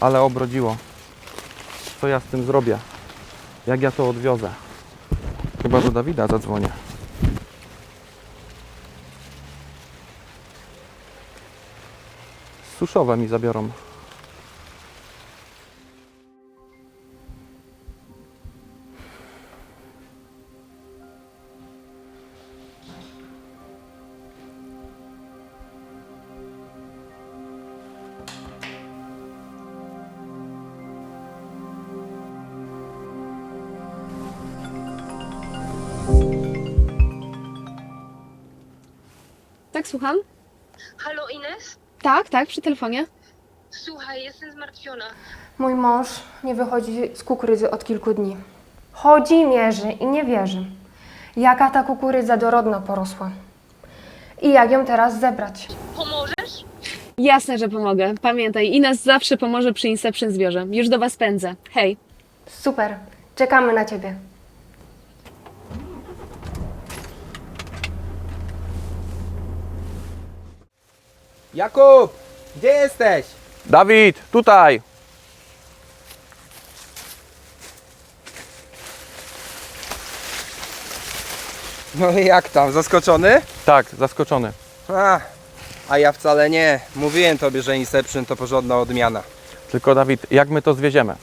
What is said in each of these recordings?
Ale obrodziło. Co ja z tym zrobię? Jak ja to odwiozę? Chyba do Dawida zadzwonię. Suszowe mi zabiorą. Tak, słucham? Halo Ines? Tak, tak, przy telefonie. Słuchaj, jestem zmartwiona. Mój mąż nie wychodzi z kukurydzy od kilku dni. Chodzi, mierzy i nie wierzy. Jaka ta kukurydza dorodna porosła. I jak ją teraz zebrać? Pomożesz? Jasne, że pomogę. Pamiętaj, Ines zawsze pomoże przy Inception zbiorze. Już do Was pędzę. Hej. Super, czekamy na ciebie. Jakub! Gdzie jesteś? Dawid, tutaj! No i jak tam, zaskoczony? Tak, zaskoczony. A, a ja wcale nie. Mówiłem tobie, że Inception to porządna odmiana. Tylko Dawid, jak my to zwieziemy?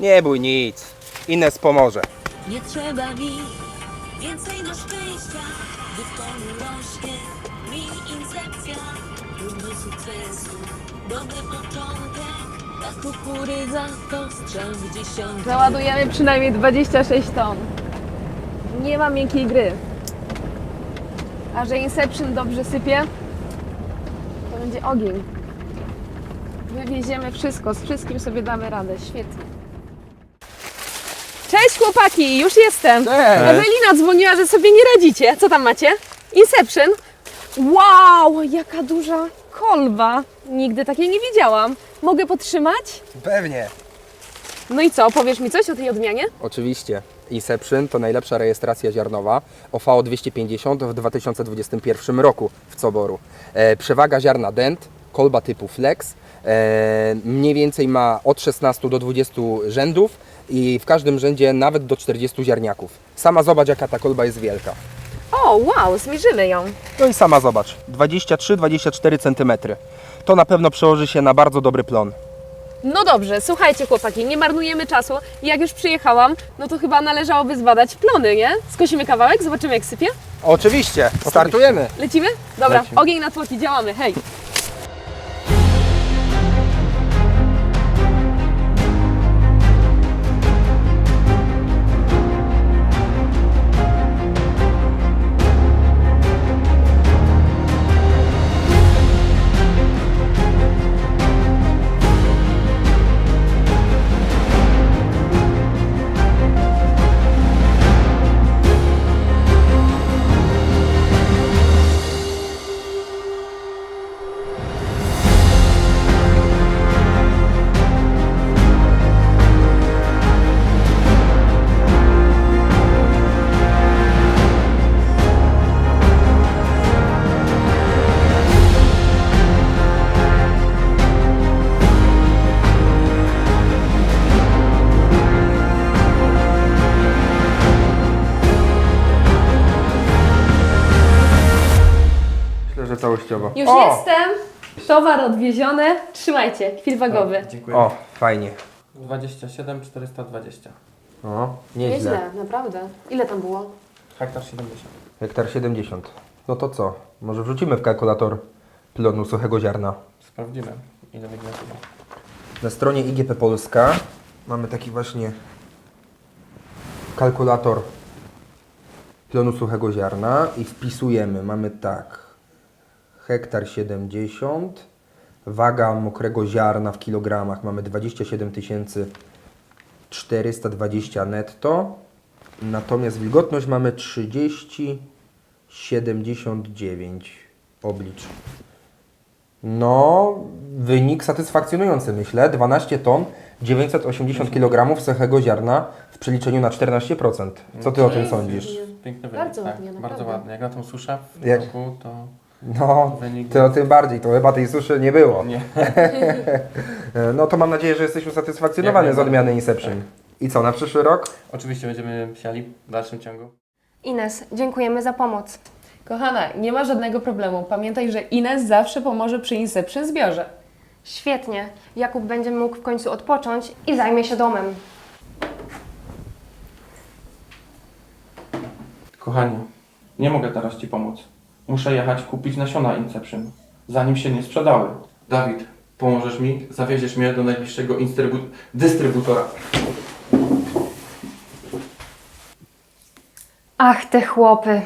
Nie bój nic. Ines pomoże. Nie trzeba mi więcej na szczęścia, gdy w tonu rośnie mi incepcja. Trudny sukcesu, dobry początek, ta kukurydza to strzał w dziesiątkę. Załadujemy przynajmniej 26 ton. Nie ma miękkiej gry. A że Inception dobrze sypie, to będzie ogień. Wywieziemy wszystko, z wszystkim sobie damy radę. Świetnie. Cześć chłopaki, już jestem. Ewelina dzwoniła, że sobie nie radzicie. Co tam macie? Inception? Wow, jaka duża kolba. Nigdy takiej nie widziałam. Mogę potrzymać? Pewnie. No i co, powiesz mi coś o tej odmianie? Oczywiście. Inception to najlepsza rejestracja ziarnowa OVO 250 w 2021 roku w Coboru. E, przewaga ziarna dent, kolba typu flex, mniej więcej ma od 16 do 20 rzędów i w każdym rzędzie nawet do 40 ziarniaków. Sama zobacz jaka ta kolba jest wielka. O, wow, zmierzymy ją. No i sama zobacz, 23-24 cm. To na pewno przełoży się na bardzo dobry plon. No dobrze, słuchajcie chłopaki, nie marnujemy czasu. Jak już przyjechałam, no to chyba należałoby zbadać plony, nie? Skosimy kawałek, zobaczymy jak sypie. Oczywiście, startujemy. Lecimy? Dobra, Lecimy. ogień na tłoki, działamy, hej. Całościowo. Już o! jestem. Towar odwieziony. Trzymajcie, chwil wagowy. Dziękuję. O, fajnie. 27 420. O, nieźle. Nieźle, naprawdę. Ile tam było? Hektar 70. Hektar 70. No to co? Może wrzucimy w kalkulator plonu suchego ziarna. Sprawdzimy, ile wygląda. Na stronie IGP Polska mamy taki właśnie kalkulator plonu suchego ziarna i wpisujemy. Mamy tak, hektar 70, waga mokrego ziarna w kilogramach mamy 27 420 netto, natomiast wilgotność mamy 30,79 oblicz. No, wynik satysfakcjonujący, myślę. 12 ton, 980 kg suchego ziarna w przeliczeniu na 14%. Co ty o tym sądzisz? Piękny wynik. Bardzo tak, ładnie, Bardzo naprawdę. ładnie. Jak na tą suszę w Jak- roku, to No, Wynik- to tym bardziej, to chyba tej suszy nie było. Nie. No to mam nadzieję, że jesteś usatysfakcjonowany z odmiany. Inception. I co, na przyszły rok? Oczywiście będziemy siali w dalszym ciągu. Ines, dziękujemy za pomoc. Kochana, nie ma żadnego problemu. Pamiętaj, że Ines zawsze pomoże przy Inception zbiorze. Świetnie. Jakub będzie mógł w końcu odpocząć i zajmie się domem. Kochanie, nie mogę teraz Ci pomóc. Muszę jechać kupić nasiona Inception, zanim się nie sprzedały. Dawid, pomożesz mi? Zawieziesz mnie do najbliższego instrybu- dystrybutora. Ach, te chłopy.